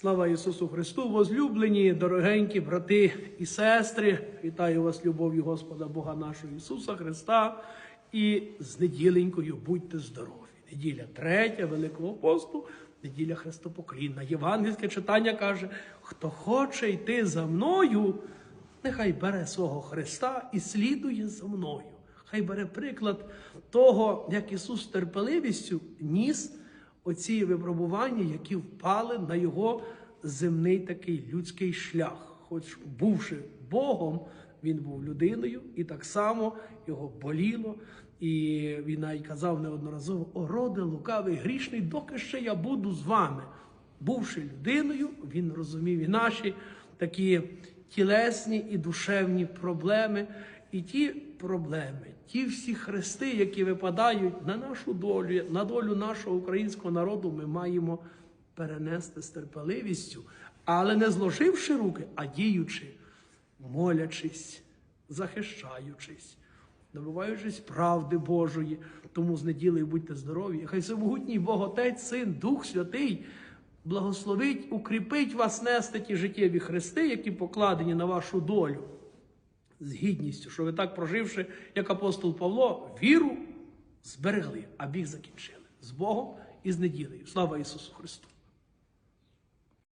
Слава Ісусу Христу, возлюблені, дорогенькі брати і сестри, вітаю вас любов'ю Господа Бога нашого Ісуса Христа. І з неділенькою будьте здорові. Неділя третя Великого посту, неділя Христопоклінна. Євангельське читання каже: хто хоче йти за мною, нехай бере свого Христа і слідує за мною. Хай бере приклад того, як Ісус терпеливістю ніс оці випробування, які впали на його земний такий людський шлях. Хоч бувши Богом, він був людиною, і так само його боліло. І він навіть казав неодноразово: О, роде лукавий грішний, доки ще я буду з вами. Бувши людиною, він розумів і наші такі тілесні і душевні проблеми, і ті проблеми, ті всі хрести, які випадають на нашу долю, на долю нашого українського народу, ми маємо перенести з терпеливістю, але не зложивши руки, а діючи, молячись, захищаючись, добиваючись правди Божої. Тому з неділею будьте здорові. Хай всемогутній Бог Отець, Син, Дух Святий благословить, укріпить вас нести ті життєві хрести, які покладені на вашу долю з гідністю, що ви так проживши, як апостол Павло, віру зберегли, а біг закінчили. З Богом і з неділею. Слава Ісусу Христу!